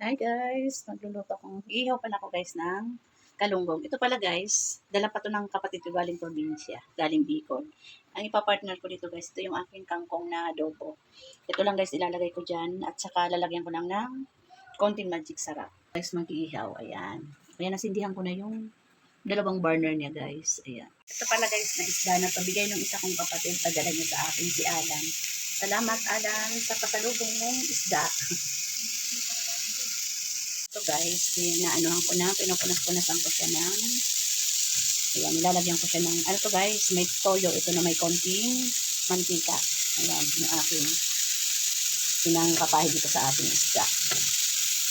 Hi guys, magluluto akong ihaw pala ako guys ng kalunggong. Ito pala guys, dala pa to ng kapatid ko galing probinsya, galing Bicol. Ang ipapartner ko dito guys, ito yung aking kangkong na adobo. Ito lang guys, ilalagay ko dyan at saka lalagyan ko lang ng konting magic sarap. Guys, mag-iihaw, ayan. Ayan, nasindihan ko na yung dalawang burner niya guys. Ayan. Ito pala guys, na isda na to. Bigay ng isa kong kapatid, padala niya sa akin, si Alan. Salamat Alan sa pasalubong mong isda. Ito guys, pinaanohan ko na, pinupunas-punasan ko siya ng, ayan, nilalagyan ko siya ng, ano to guys, may toyo, ito na may konting mantika. Ayan, yung aking pinangkapahe dito sa ating isda.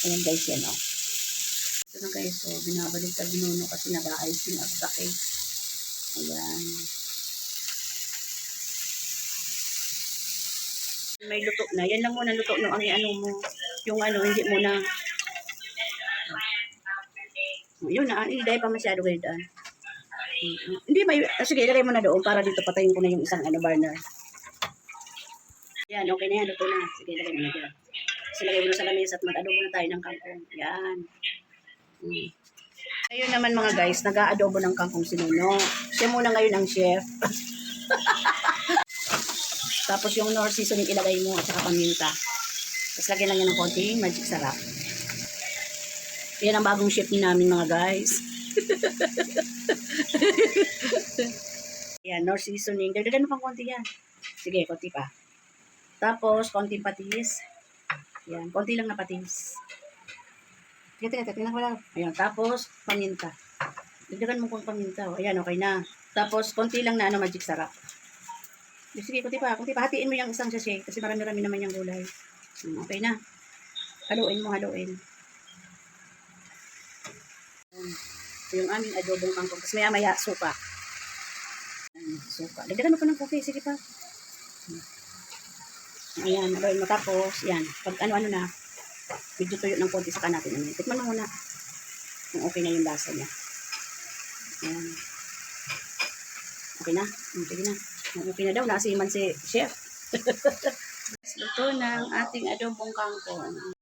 Ayan guys, yan o. Ito na guys, so, binabalik sa binuno kasi nag-icing ako sa. Ayan. May luto na. Yan lang muna luto no, ang ano mo. Yung ano, hindi mo na yun na, hindi pa masyado kayo daan. Hindi, may, ah, sige, ilagay mo na doon para dito patayin ko na yung isang ano, burner. Yan, okay na yan, luto na. Sige, ilagay mo na dyan. Kasi ilagay mo na sa lamesa at mag-adobo na tayo ng kangkong. Yan. Mm. Ayun naman mga guys, nag-aadobo ng kangkong si Nuno. Siya muna ngayon ang chef. Tapos yung nor seasoning ilagay mo at saka paminta. Tapos lagyan lang yan ng konting magic sarap. Yan ang bagong chef ni namin mga guys. yan, nor seasoning. Dagdagan mo pang konti yan. Sige, konti pa. Tapos, konting patis. Yan, konti lang na patis. Teka, teka, teka, lang. Ayan, tapos, paminta. Dagdagan mo kung paminta. O, Ayan, okay na. Tapos, konti lang na ano, magic sarap. Sige, konti pa, konti pa. Hatiin mo yung isang sachet kasi marami-rami naman yung gulay. Hmm, Okay na. Haluin mo, haluin. Ayan. Yung aming adobong kangkong. Tapos maya-maya, suka. Ayan, suka. Dagdagan mo pa ng coffee. Sige pa. Ayan, haluin mo. Tapos, yan. Pag ano-ano na, medyo tuyo ng konti sa natin. Ano, tikman mo muna. Kung okay na yung lasa niya. Ayan. Okay na? Hmm, Sige na. Okay na daw. Nasiman si chef. Luto ng ating adobong kangkong.